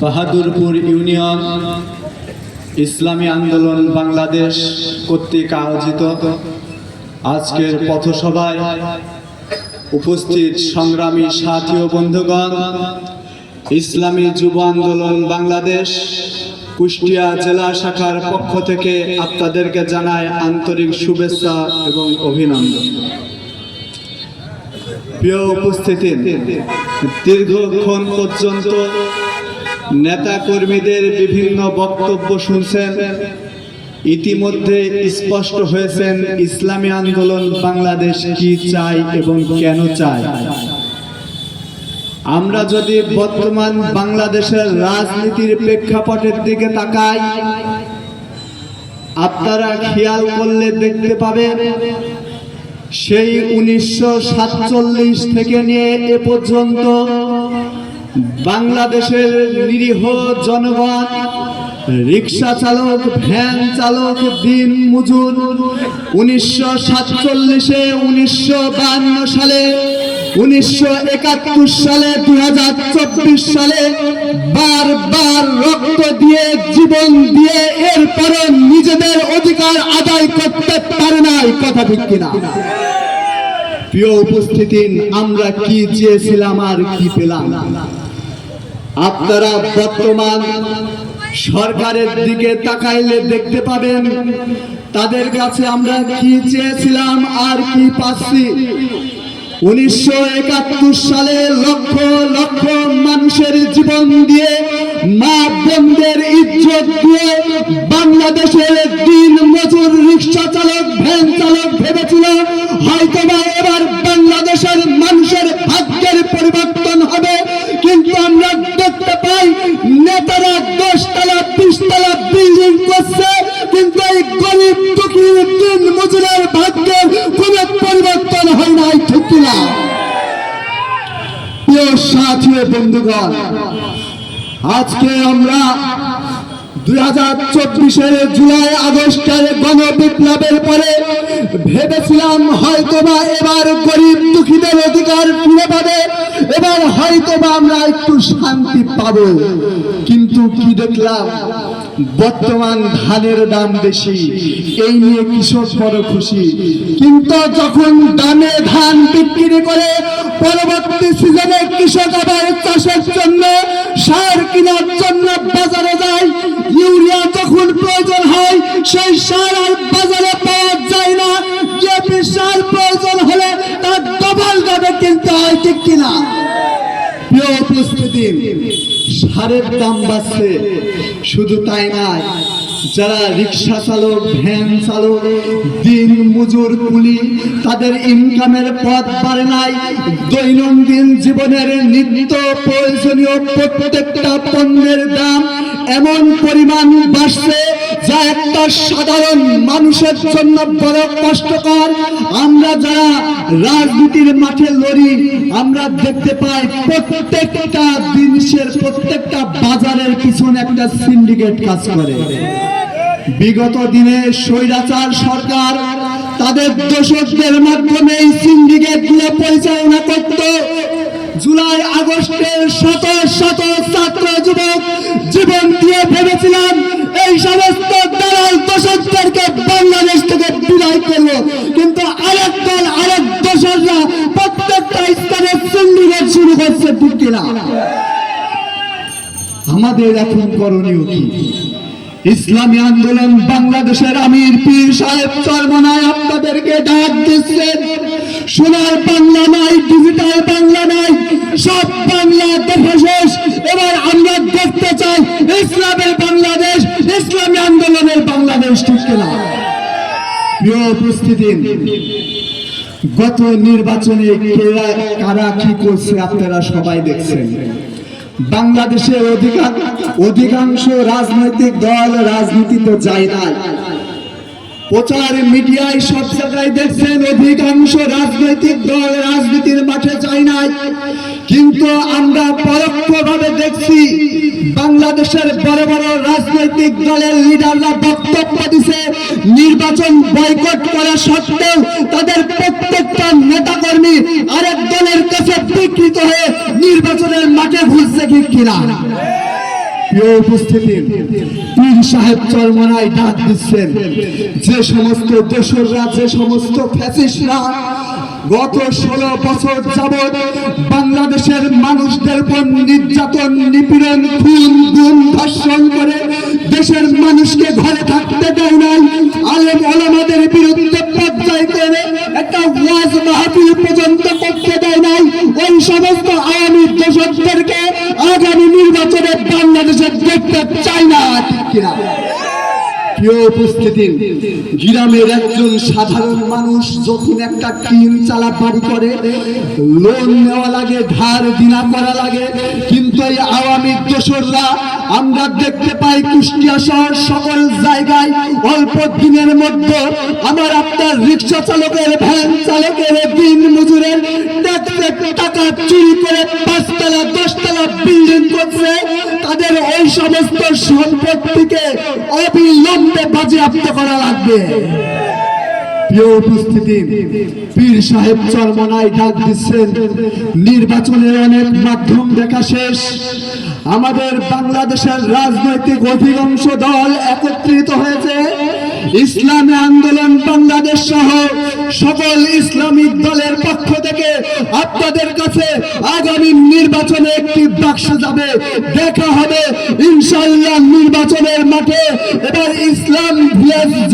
Bahadurpur union, ইসলামী আন্দোলন বাংলাদেশ কর্তৃক আয়োজিত আজকের পথসভায় উপস্থিত সংগ্রামী সাথী ও বন্ধুগণ, ইসলামী যুব আন্দোলন বাংলাদেশ কুষ্টিয়া জেলা শাখার পক্ষ থেকে আপনাদেরকে জানায় আন্তরিক শুভেচ্ছা এবং অভিনন্দন। প্রিয় উপস্থিতি, দীর্ঘক্ষণ পর্যন্ত নেতা কর্মীদের বিভিন্ন বক্তব্য শুনছেন, ইতিমধ্যে স্পষ্ট হয়েছেন, ইসলামী আন্দোলন বাংলাদেশ কি চায় এবং কেন চায়। আমরা যদি বর্তমান বাংলাদেশের রাজনীতির প্রেক্ষাপটের দিকে তাকাই, আপনারা খেয়াল করলে দেখতে পাবেন, সেই উনিশশো সাতচল্লিশ থেকে নিয়ে এ পর্যন্ত বাংলাদেশের নিরীহ জনগণ, রিক্সা চালক, ভ্যান চালক, দিন মজুর, উনিশশো সাতচল্লিশে উনিশশো সালে উনিশশো একাত্তর সালে হাজার সালে বারবার রক্ত দিয়ে, জীবন দিয়ে এরপরে নিজেদের অধিকার আদায় করতে পারে কথা প্রিয় উপস্থিতি, আমরা কি চেয়েছিলাম আর কি পেলাম? আপনারা বর্তমান সরকারের দিকে তাকাইলে দেখতে পাবেন, তাদের কাছে আমরা কি চেয়েছিলাম আর কি পাচ্ছি? উনিশশো একাত্তর সালে লক্ষ লক্ষ মানুষের জীবন দিয়ে বাংলাদেশের রিক্সা চালক, ভ্যান চালক ভেবেছিল হয়তো বা এবার বাংলাদেশের মানুষের ভাগ্যের পরিবর্তন হবে। কিন্তু আমরা দেখতে পাই, নেতারা সাথী বন্ধুগণ। আজকে আমরা দুই হাজার চব্বিশের জুলাই আগস্টের গণবিপ্লবের পরে ভেবেছিলাম হয়তোবা এবার গরিব দুঃখীদের অধিকার ফিরে পাবে এবার হয়তোবা আমরা একটু শান্তি পাবো। কিন্তু কি দেখলাম? বর্তমান ধানের দাম বেশি। এই নিয়ে কৃষক বড় খুশি। কিন্তু যখন দামে ধান বিক্রি করে, পরবর্তী সিজনে কৃষক আবার চাষের জন্য, সার কেনার জন্য বাজারে যায়। ইউরিয়া যখন প্রয়োজন হয়, সেই সার আর বাজারে পাওয়া যায় না। যে সার প্রয়োজন হলে তার ডবল দামে কিনতে হয়, ঠিক কিনা? প্রিয় উপস্থিতি, সারের দাম বাড়ছে। শুধু তাই নয়, যারা রিক্সা চালক, ভ্যান চালক, দিন মজুর কুলি, তাদের ইনকামের পথ বাড়ে নাই। দৈনন্দিন জীবনের নিত্য প্রয়োজনীয় প্রত্যেকটা পণ্যের দাম এমন পরিমাণ বাড়ছে যা একটা সাধারণ মানুষের জন্য বড় কষ্টকর, আমরা যারা রাজনীতির মাঠে লড়ি, আমরা দেখতে পাই প্রত্যেকটা জিনিসের প্রত্যেকটা বাজারের পিছনে একটা সিন্ডিকেট কাজ করে। বিগত দিনে স্বৈরাচার সরকার তাদের দোষকদের মাধ্যমে এই সিন্ডিকেটগুলো পরিচালনা করত। জুলাই আগস্টের শত শত ছাত্র যুবক জীবন দিয়ে ভেবেছিলাম এই সমস্ত দালাল দোষকদেরকে বাংলাদেশ থেকে বিদায় করব। কিন্তু আরেক দল, আরেক দোষকরা প্রত্যেকটা স্থানে সিন্ডিকেট শুরু করছে, ঠিক কিনা? আমাদের এখন করণীয় কি? ইসলামী আন্দোলন বাংলাদেশের আমির পীর সাহেব চরমনায় আপনাদেরকে ডাক দিচ্ছেন। সোনার বাংলা নাই ডিজিটাল বাংলা নাই, সব বাংলা দেখা শেষ। এবার আমরা দেখতে চাই ইসলামের বাংলাদেশ, ইসলামী আন্দোলনের বাংলাদেশ ঠিক কিনা। প্রিয় উপস্থিতি, গত নির্বাচনে কেরা কি করছে আপনারা সবাই দেখছেন। বাংলাদেশের অধিকাংশ অধিকাংশ রাজনৈতিক দল রাজনীতিতে যায় নাই প্রচার মিডিয়ায় সব জায়গায় দেখছেন, অধিকাংশ রাজনৈতিক দল রাজনীতির মাঠে যায় নাই কিন্তু আমরা পরোক্ষভাবে দেখছি, বাংলাদেশের বড় বড় রাজনৈতিক দলের লিডাররা বক্তব্য দিছে, নির্বাচন বয়কট করা সত্ত্বেও তাদের প্রত্যেকটা নেতাকর্মী আরেক দলের কাছে বিকৃত হয়ে নির্বাচনের মাঠে ঘুরছে কি কিনা। যে সমস্ত দোসররা, যে সমস্ত ফ্যাসিস্টরা গত ষোলো বছর যাবৎ বাংলাদেশের মানুষদের উপর নির্যাতন, নিপীড়ন, খুন, গুম, ধর্ষণ করে দেশের মানুষকে ঘরে থাকতে দেয় নাই। আলেম ওলামাদের বিরুদ্ধে পর্যায় করে একটা ওয়াজ মাহফিল পর্যন্ত করতে দেয় নাই। ওই সমস্ত আওয়ামী নির্বাচনে গ্রামের একজন সাধারণ মানুষ যখন একটা টিন চালা পারি করে লোন নেওয়া লাগে, ধার দিনা করা লাগে, কিন্তু এই আওয়ামী দোসররা আমরা দেখতে পাই কুষ্টিয়া শহর সকল জায়গায় অল্প দিনের মধ্যে আমার আপনার রিক্সা চালকের ভ্যান চালকের দিন মজুরের টাকা চুরি করে পাঁচতলা, দশতলা বিল্ডিং করছে। তাদের ওই সমস্ত সম্পত্তিকে অবিলম্বে বাজেয়াপ্ত করা লাগবে। সাহেব নির্বাচনের অনেক মাধ্যম দেখা শেষ। আমাদের বাংলাদেশের রাজনৈতিক অধিকাংশ দল একত্রিত হয়েছে। ইসলামী আন্দোলন বাংলাদেশ সহ সকল ইসলামিক দলের পক্ষ থেকে আপনাদের কাছে আগামী নির্বাচনে একটি বাক্স যাবে। দেখা হবে ইনশাল্লাহ নির্বাচনের মাঠে, এবার ইসলাম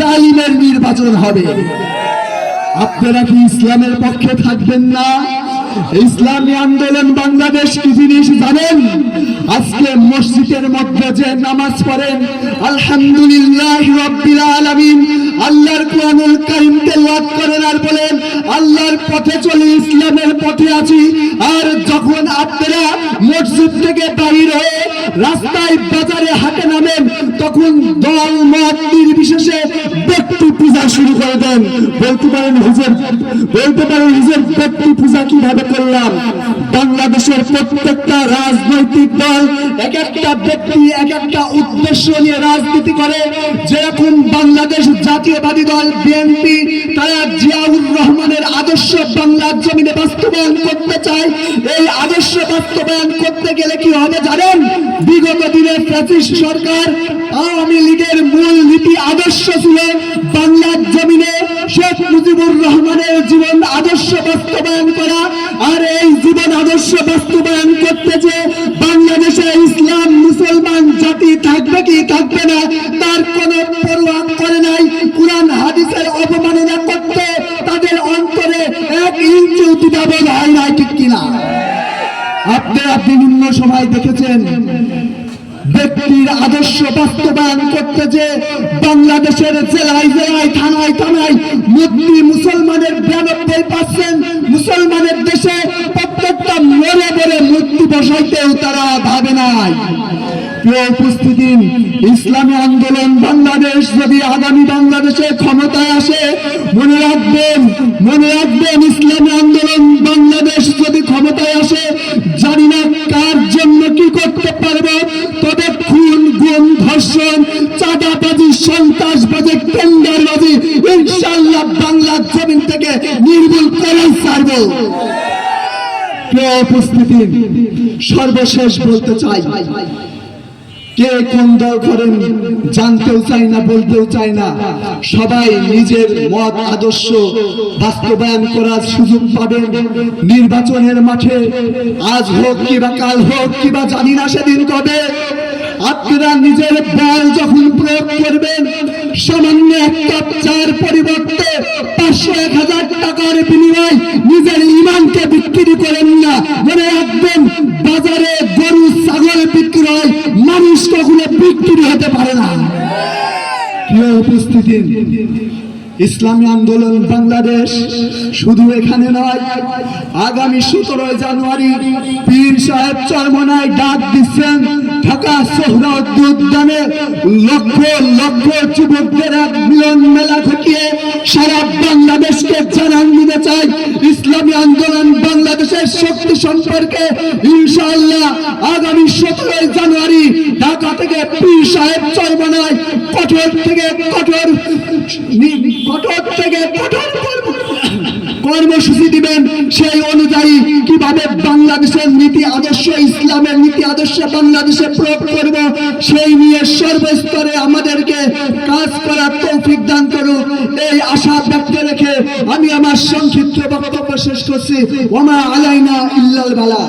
জালিমের নির্বাচন হবে। আপনারা কি ইসলামের পক্ষে থাকবেন না? ইসলামী আন্দোলন বাংলাদেশ কি জিনিস জানেন? আজকে মসজিদের মধ্যে যে নামাজ পড়েন, আলহামদুলিল্লাহ রব্বিল আলামিন, আল্লাহর কোরআনুল কারীম তেলাওয়াত করেন আর বলেন, আল্লাহর পথে চলি, ইসলামের পথে আছি। আর যখন আপনারা মসজিদ থেকে বাহির হয়ে রাস্তায় বাজারে হাটে নামেন, তখন দল মত নির্বিশেষে পূজা শুরু করে দেন। বলতে পারেন হুজুর, বলতে পারেন হুজুর প্রতি পূজা কীভাবে করলাম? বাংলাদেশের প্রত্যেকটা রাজনৈতিক দল এক একটা ব্যক্তি, এক একটা উদ্দেশ্য নিয়ে রাজনীতি করে। যেরকম বাংলাদেশ জাতীয়বাদী দল বিএনপি, তারা জিয়াউর রহমানের আদর্শ বাংলার জমিনে বাস্তবায়ন করতে চায়। এই আদর্শ বাস্তবায়ন করতে গেলে কি হবে জানেন? বিগত দিনে ফ্যাসিস্ট সরকার আওয়ামী লীগের মূল নীতি আদর্শ ছিল বাংলার জমিনে শেখ মুজিবুর রহমানের জীবন আদর্শ বাস্তবায়ন করা। আর এই জীবন আদর্শ বাস্তবায়ন করতে যে বাংলাদেশে ইসলাম, মুসলমান জাতি থাকবে কি থাকবে না তার কোনো পরোয়া করে নাই কোরআন হাদিসের অবমাননা করতে তাদের অন্তরে এক ইঞ্চি উদ্ভাবন হয় নাই ঠিক কিনা বিভিন্ন সময় দেখেছেন। ব্যক্তির আদর্শ বাস্তবায়ন করতে যে বাংলাদেশের জেলায় জেলায়, থানায় থানায় মুসলিম, মুসলমানের বিরানব্বই পার্সেন্ট মুসলমানের দেশে প্রত্যেকটা মরে মরে মূর্তি বসাইতেও তারা ভাবে নাই। উপস্থিতি, ইসলামী আন্দোলন বাংলাদেশ যদি আগামী বাংলাদেশে ক্ষমতায় আসে, মনে রাখবেন মনে রাখবেন ইসলামী আন্দোলন বাংলাদেশ যদি ক্ষমতায় আসে, জানি না জন্য কি করতে পারব? তবে খুন গুম ধর্ষণ, চাঁদাবাজি, সন্ত্রাসবাজি, টেন্ডারবাজি ইনশাল্লাহ বাংলার জমিন থেকে নির্মূল করে ছাড়ব। উপস্থিতি, সর্বশেষ বলতে চাই কে কোন দল করেন জানতেও চাই না, বলতেও চাই না। সবাই নিজের মত, আদর্শ বাস্তবায়ন করার সুযোগ পাবেন নির্বাচনের মাঠে। আজ হোক কিবা কাল হোক কিবা জানি না সেদিন কবে। আপনারা নিজের বল যখন প্রয়োগ করবেন, সামান্য এক কাপ চার পরিবর্তে পাঁচশো এক হাজার টাকার বিনিময় নিজের ইমানকে বিক্রি করেন না। মনে রাখবেন, বাজারে গরু, ছাগল বিক্রি হয়, মানুষ কখনো বিক্রি হতে পারে না। কেউ উপস্থিতি ইসলামী আন্দোলন বাংলাদেশ শুধু এখানে নয়, আগামী সতেরোই জানুয়ারি পীর সাহেব চরমনায় ডাক দিচ্ছেন ঢাকা সোহরাওয়ার্দী উদ্যানে লক্ষ লক্ষ যুবকদের এক মিলন মেলা ঘটিয়ে সারা বাংলাদেশকে জানান দিতে চাই। ইসলামী আন্দোলন বাংলাদেশের শক্তি সম্পর্কে ইনশাআল্লাহ আগামী সতেরোই জানুয়ারি ঢাকা থেকে পীর সাহেব চরমানায় কঠোর থেকে কঠোর কঠোর থেকে কর্মসূচি দিবেন সেই অনুযায়ী কীভাবে বাংলাদেশের নীতি আদর্শ ইসলামের নীতি আদর্শ বাংলাদেশে প্রয়োগ করব সেই নিয়ে সর্বস্তরে আমাদেরকে কাজ করার তৌফিক দান করুক। এই আশা ব্যক্ত রেখে আমি আমার সংক্ষিপ্ত বক্তব্য শেষ করছি। ওমা আলাইনা ইল্লাল বালা।